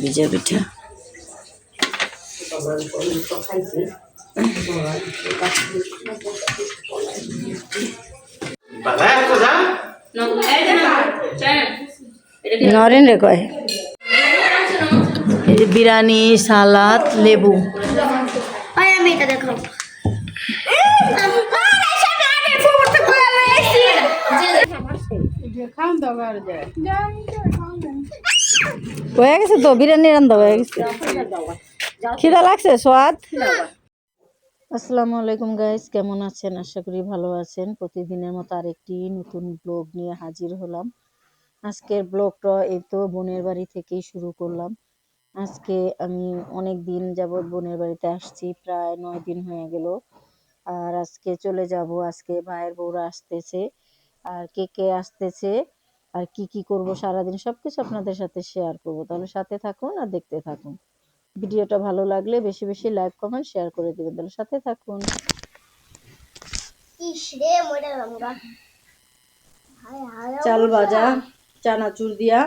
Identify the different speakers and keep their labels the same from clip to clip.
Speaker 1: ভিজা পিঠা নরেন রে কয়। এই যে বিরিয়ানি সালাদ লেবু।
Speaker 2: ওই আমি এটা দেখো
Speaker 1: হয়ে গেছে তো, বিরিয়ানি রান্না হয়ে গেছে। খিদা লাগছে, সোয়াদ? আসসালামু আলাইকুম গাইস কেমন আছেন? আশা করি ভালো আছেন। প্রতিদিনের মতো আরেকটি নতুন ব্লগ নিয়ে হাজির হলাম। আজকের ব্লগটা এই তো বোনের বাড়ি থেকেই শুরু করলাম। আজকে আমি অনেক দিন যাবৎ বোনের বাড়িতে আসছি, প্রায় নয় দিন হয়ে গেল। আর আজকে চলে যাব, আজকে ভাইয়ের বউরা আসতেছে। আর কে কে আসতেছে? আর কি কি করব সারাদিন সবকিছু আপনাদের সাথে শেয়ার করব। তাহলে সাথে থাকুন আর দেখতে থাকুন। ভিডিওটা ভালো লাগলে বেশি বেশি লাইক কমেন্ট শেয়ার করে দিবেন। তাহলে সাথে থাকুন।
Speaker 2: হায় হায়
Speaker 1: চাল ভাজা চানাচুর দিয়া।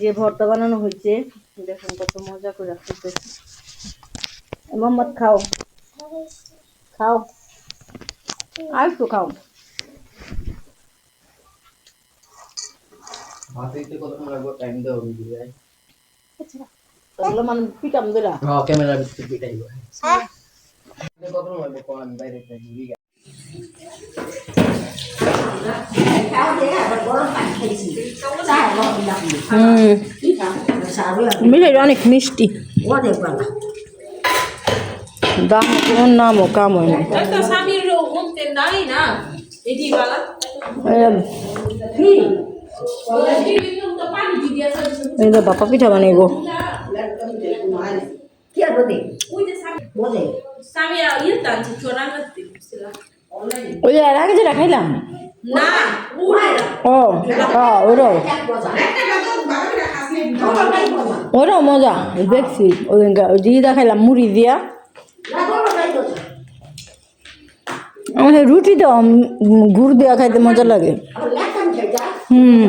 Speaker 1: যে ভর্তা বানানো হয়েছে। দেখুন কত মজা করে রাখতেছে মোহাম্মদ খাও। খাও। আর একটু খাও।
Speaker 3: মাথাইতে কতক্ষণ লাগবে? টাইম দেওয়া হবে ভাই
Speaker 1: তাহলে মানে পিটাম দিলা
Speaker 3: হ্যাঁ ক্যামেরার ভিতরে পিটাইব কতক্ষণ লাগবে? কোন বাইরে থেকে
Speaker 1: হুম। মিঠাইটা অনেক মিষ্টি। দাম কোন নামও কাম হয় না।
Speaker 4: এটি
Speaker 1: বাপা পিঠা বানাইব ওই এর আগে যেটা খাইলাম। ও ওরাও ওরাও মজা দেখছি। ওই দিয়ে দেখাইলাম মুড়ি দিয়া। আমার রুটি দেওয়া গুড় দেওয়া খাইতে মজা লাগে। হুম।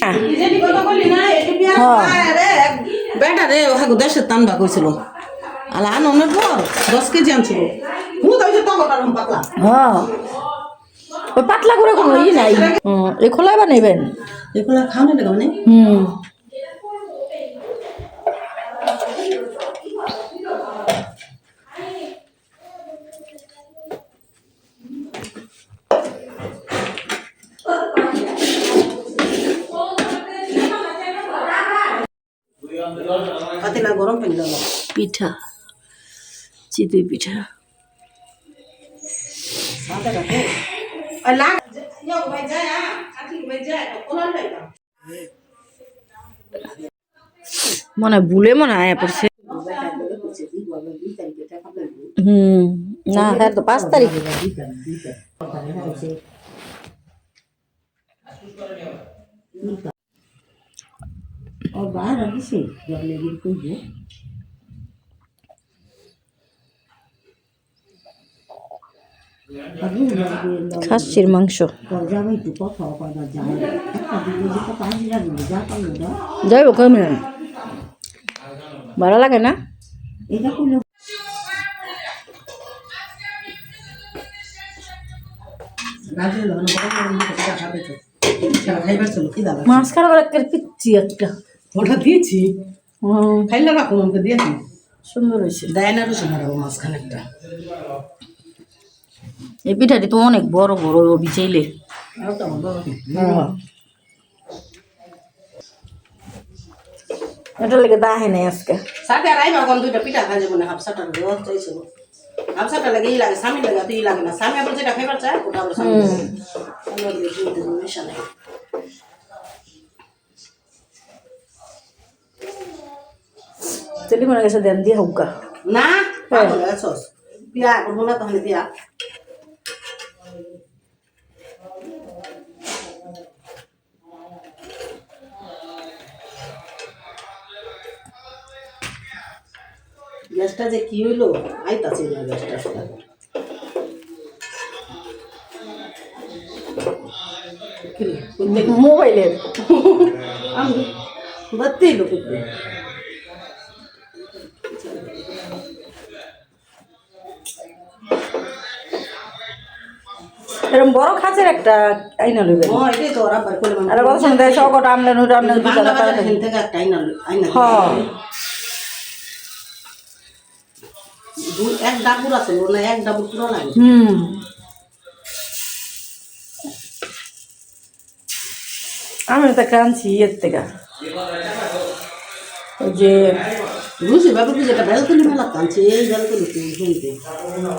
Speaker 1: হ্যাঁ।
Speaker 5: বেটা রে ওহাগো দেশের টানবা কইছিল। আলা আননের পর দশ কেজি আনছিল
Speaker 1: হ্যাঁ। ওই পাতলা করে কোনো ই নাই। হুম, এই খোলাই বানাইবেন?
Speaker 5: এগুলা খাওয়া না মানে?
Speaker 1: হুম
Speaker 5: পাতিলা গরম পানি লাগল
Speaker 1: পিঠা চিতই পিঠা। মনে ভুলে মনে হয় আয়া পড়ছে। হুম না হ্যাঁ তো পাঁচ তারিখে। খাসির মাংস। যাইব কেমন ভালো লাগে না?
Speaker 5: রাজে লন বড় বড় কথা খাবে তো খাইবার চলো কি দাও?
Speaker 1: মাছ একটা পিচ্ছি একটা।
Speaker 5: ওটা দিয়েছি। খাইলে রাখো আমাকে দিয়েছি
Speaker 1: সুন্দর হয়েছে।
Speaker 5: দেয় না রসুন আর মাঝখানে একটা
Speaker 1: এই পিঠাটি তো অনেক বড় বড়
Speaker 5: বাবা
Speaker 1: এটা লেগে দাহে নাই আজকে।
Speaker 5: সাথে আর আইবা কোন দুইটা পিঠা খাই যাব না হাফসাটা রোজ চাইছিল হাফসাটা লাগে ই লাগে স্বামী লাগে তুই লাগে না। স্বামী আবার যেটা খাইবার চায় ওটা আবার স্বামী লাগে। স্বামী আবার বেশি দিতে মেশা নাই
Speaker 1: তেলি মনে গেছে দেন দিয়ে হুকা
Speaker 5: না? আছস বিয়া করব না তাহলে দিয়া গ্যাসটা যে কি হইল? আইতাছে না গ্যাসটা
Speaker 1: মোবাইলের।
Speaker 5: আমি বাত্তি
Speaker 1: এরকম বড় খাঁচের একটা আইনা লইবে।
Speaker 5: ও তো ওরা বার করে মানে
Speaker 1: আর কথা শুনতে
Speaker 5: আইনা আইনা
Speaker 1: হ্যাঁ।
Speaker 5: এক ডাবুর আছে না এক ডাবুর পুরো লাগে।
Speaker 1: হুম। আমি তো কাঁদছি ইয়ের থেকে। ওই যে
Speaker 5: বুঝছি বাবু কি যেটা বেলতলি মেলা টানছে এই বেলতলি শুনতে।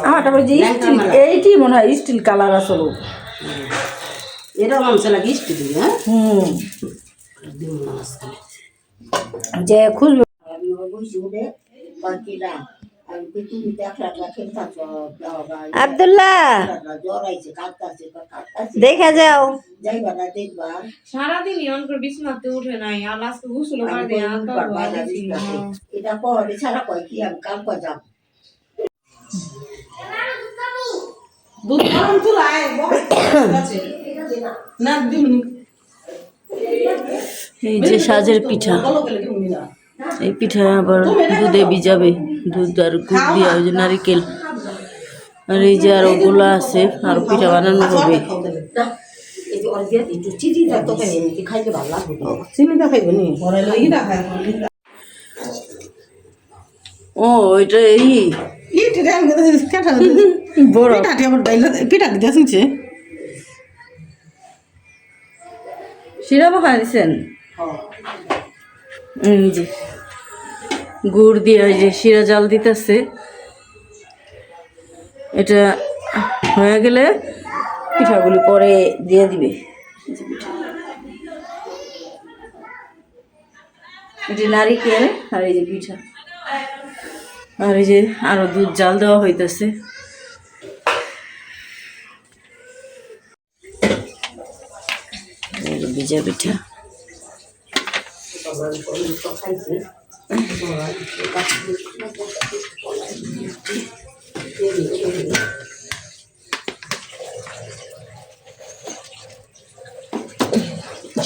Speaker 1: আমারটা ওই যে স্টিল। এইটি মনে হয় স্টিল কালার আসলো।
Speaker 5: এটা দিই হ্যাঁ?
Speaker 1: হুম। যে খুঁজবে
Speaker 2: দেখলাম না
Speaker 1: আবদুল্লাহ।
Speaker 2: জ্বর আইছে কাঁদতাছে কাঁদতাছে
Speaker 1: দেখা যাও
Speaker 2: যাইবা না দেখবা
Speaker 4: সারাদিন ইয়ন করে বিছনাতে উঠে নাই আর হ্যাঁ।
Speaker 2: এটা পরে ছাড়া কয় কি আমি কয় যাব
Speaker 5: দুধ গরম না। দিমনি
Speaker 1: এই যে সাজের পিঠা এই পিঠা আবার দুধে ভিজাবে। দুধ আর গুড় দিয়ে ওই যে নারিকেল আর এই যে আরও গোলা আছে আর পিঠা বানানো হবে। ও এটা এই।
Speaker 5: পিঠা দিতে শুনছে
Speaker 1: যে। গুড় দিয়ে ওই যে শিরা জাল দিতেছে। এটা হয়ে গেলে পিঠাগুলি পরে দিয়ে দিবে। এটা নারিকেল আর এই যে পিঠা। আর এই যে আরও দুধ জাল দেওয়া হইতেছে। ভিজা পিঠা।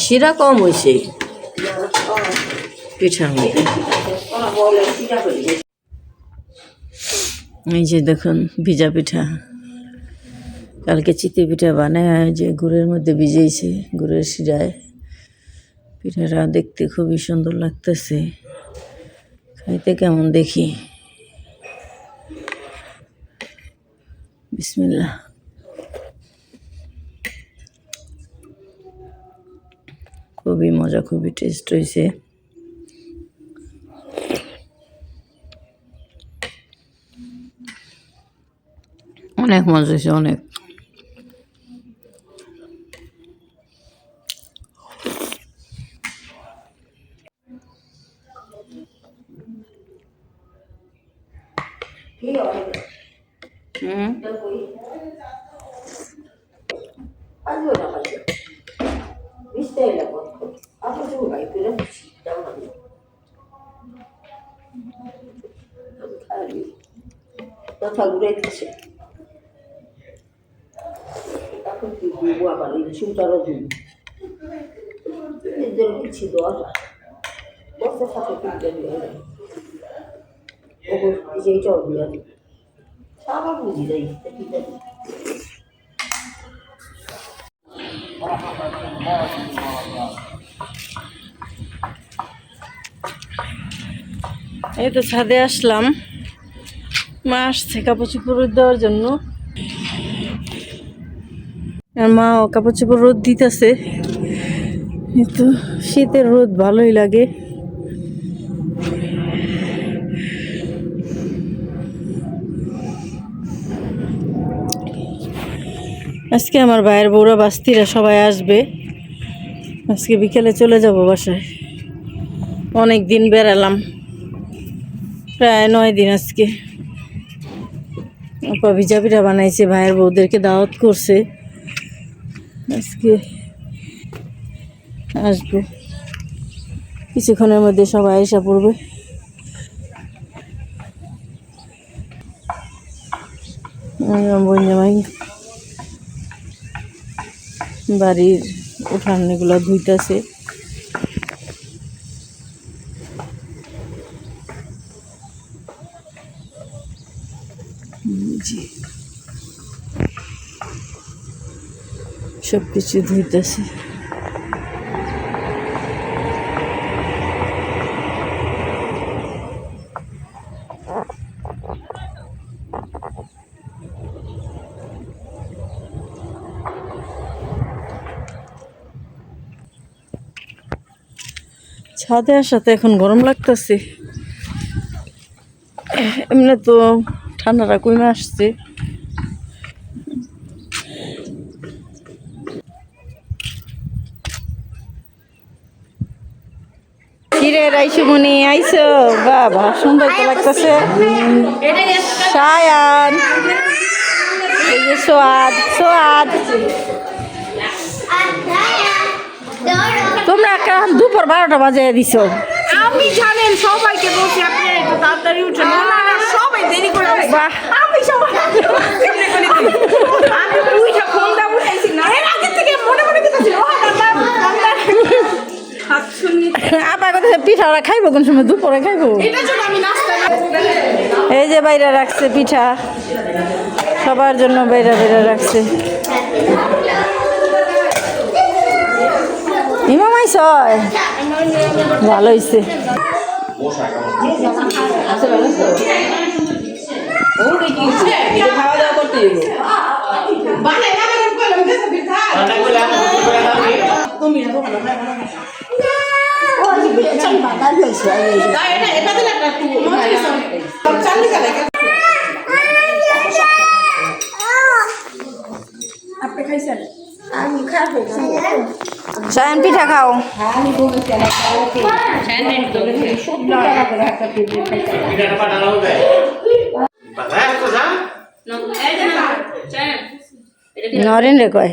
Speaker 1: শিরা কম হয়েছে পিঠার মধ্যে। এই যে দেখুন, ভিজা পিঠা। কালকে চিতে পিঠা বানায় যে গুড়ের মধ্যে ভিজেছে গুড়ের শিরায়। পিঠাটা দেখতে খুবই সুন্দর লাগতেছে। খাইতে কেমন দেখি? বিসমিল্লাহ। খুবই মজা খুবই টেস্ট হয়েছে অনেক মজা হয়েছে অনেক হুম
Speaker 2: আসবে না আসবে মিশতে এলে আপনি শুরু ভাই ফিরে যাও না কথা ঘুরে দিচ্ছে এখন কি ঘুরবো আবার এই কিছু কিনতে দিই সারা বুঝি দেয়
Speaker 1: এই তো ছাদে আসলাম। মা আসছে কাপড় চোপড় দেওয়ার জন্য। আর মা কাপড় চোপড় রোদ দিতেছে। তো শীতের রোদ ভালোই লাগে। আজকে আমার ভাইয়ের বউরা বাস্তিরা সবাই আসবে। আজকে বিকেলে চলে যাব বাসায়। অনেক দিন বেড়ালাম। প্রায় নয় দিন আজকে। ভিজা পিঠা বানাইছে, ভাইয়ের বউদেরকে দাওয়াত করছে। আজকে আসব। কিছুক্ষণের মধ্যে সবাই এসে পড়বে। বন্যামাই বাড়ির উঠান এগুলো ধুইতেছে। সব কিছু ধুইতেছে। ছাদে আসাতে এখন গরম লাগতেছে। এমনি তো ঠান্ডাটা কমে আসছে। কিরে রাইসুমনি আইসো। বাবা সুন্দর তো লাগতেছে। সায়ান। এই যে সোয়াদ সোয়াদ। তোমরা একটা দুপুর বারোটা বাজে দিছো।
Speaker 4: আমি জানেন সবাইকে বলছি আপনি একটু তাড়াতাড়ি উঠেন। সবাই দেরি করে
Speaker 1: বাহ।
Speaker 4: আমি সবাই? আমি ফোনটা উঠাইছি না। এর আগে থেকে মনে মনে
Speaker 1: কথা পিঠা খাইবো কোন সময় দুপুরে খাইবো এই যে বাইরে রাখছে পিঠা সবার জন্য বাইরে বাইরে রাখছে ভালো হয়েছে
Speaker 2: খাওয়া দাওয়া করতে
Speaker 5: বানাই না মানে কইলাম গেছে বিরথা তুমি না দোকানে না এটা এটা দিলে একটা একটু মজা আছে চালনি গেলে
Speaker 4: আপনি খাইছেন
Speaker 1: সায়ন পিঠা খাও নরেন রে কয়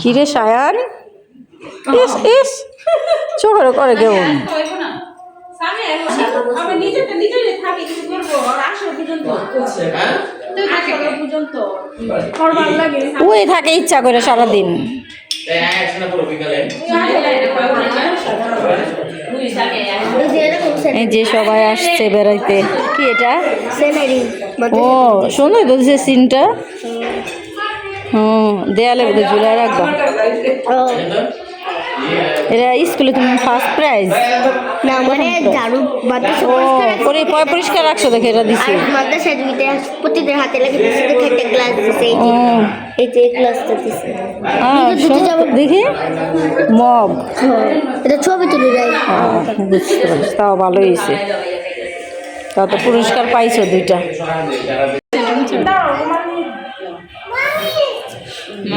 Speaker 1: কিরে সায়ান? ইস ইস চোখের করে কেমন
Speaker 4: আমি নিজেটা নিজে থাকি কিছু করব। আর আসো পর্যন্ত আসো পর্যন্ত করবার লাগে।
Speaker 1: ওই থাকে ইচ্ছা করে সারাদিন। এই যে সবাই আসছে বেড়াইতে। কি এটা? ও সুন্দর তো সিনটা হুম দেয়ালে বোধ রাখবা। এটা স্কুলে তুমি ফার্স্ট প্রাইজ
Speaker 6: না মানে ঝাড়ু
Speaker 1: পরে পরিষ্কার রাখছো দেখে এটা দিছে।
Speaker 6: মাদ্রাসা দুইটা প্রতিদিন হাতে লাগে একটা গ্লাস দিছে এই যে। এই গ্লাসটা দিছে।
Speaker 1: দেখি? মগ।
Speaker 6: হ্যাঁ, এটা ছবি তুলে
Speaker 1: বুঝতে পারছি তাও ভালো হয়েছে তাও তো পুরস্কার পাইছো দুইটা।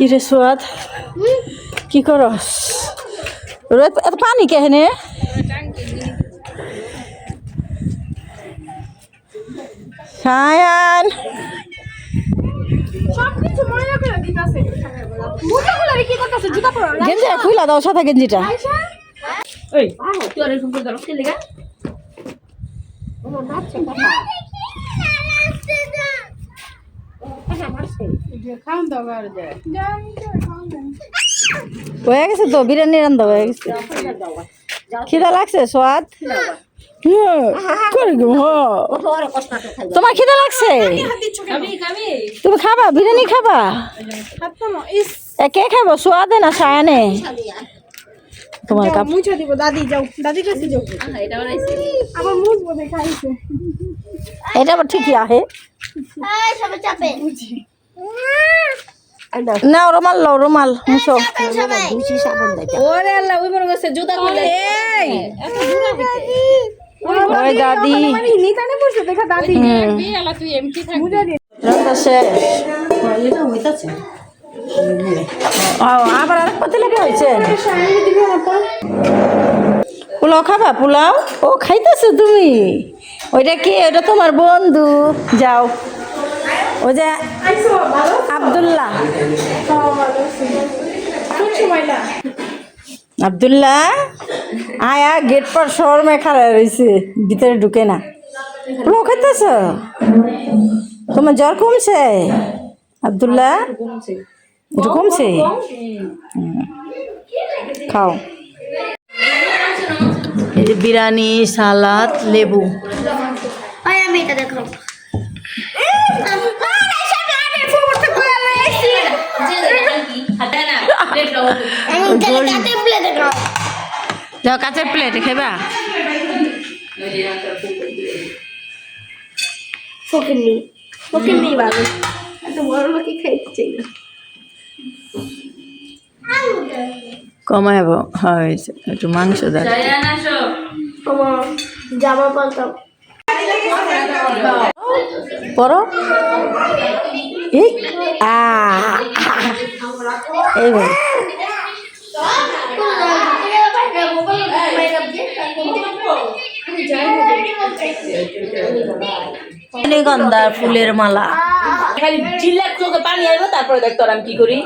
Speaker 1: কি রে সোয়াদ কি করস? এত পানি কেহনে? সায়ান। গেঞ্জি খুইলা দাও গেঞ্জিটা।
Speaker 4: তুই আর এরকম করে ধরো কে লেগা?
Speaker 1: হয়ে গেছে তো বিরিয়ানি রান্না হয়ে গেছে। খিদা লাগছে সোয়াদ। তোমার খিদা লাগছে? তুমি খাবা? বিরিয়ানি খাবা? কে খাব সোয়াদে না সায়ানে? তোমার কাপ
Speaker 4: মুছে দিব দাদি যাও। দাদি কাছে যাও। আবার মুছবো দেখাইছে।
Speaker 1: এটা আবার ঠিকই আহে। নাও রুমাল লও রুমাল মুছো।
Speaker 6: সবাই।
Speaker 7: ওরে আল্লাহ ওই মনে করছে জুতা খুলে
Speaker 1: ওই দাদি।
Speaker 4: দেখা
Speaker 7: তুই এমটি থাক
Speaker 5: এটা হইতাছে
Speaker 1: আবার আরেক পাতে লেগে হয়েছে? পোলাও খাবা? পোলাও? ও, খাইতেছো তুমি? ওইটা কি? ওটা তোমার বন্ধু। যাও। ওই যে আবদুল্লাহ। আবদুল্লাহ? আয়া, গেট পর শহরমে খাড়া রয়েছে ভিতরে ঢুকে না। পোলাও খাইতেছ? তোমার জ্বর কমছে? আবদুল্লাহ? কমছে? খাও। এই যে বিরিয়ানি সালাদ লেবু। যাও কাঁচের প্লেট খেবা।
Speaker 6: ফকিনি ফকিনি বাবু এত বড় লোকই খাইতে চাই না
Speaker 1: কমাইব হয়েছে একটু মাংস দেয়।
Speaker 6: জামা
Speaker 1: পরো। এই এইভাবে ফুলের মালা।
Speaker 4: খালি জিল্লা চোখে পানি আইবো তারপরে দেখ তোর আমি কি করি।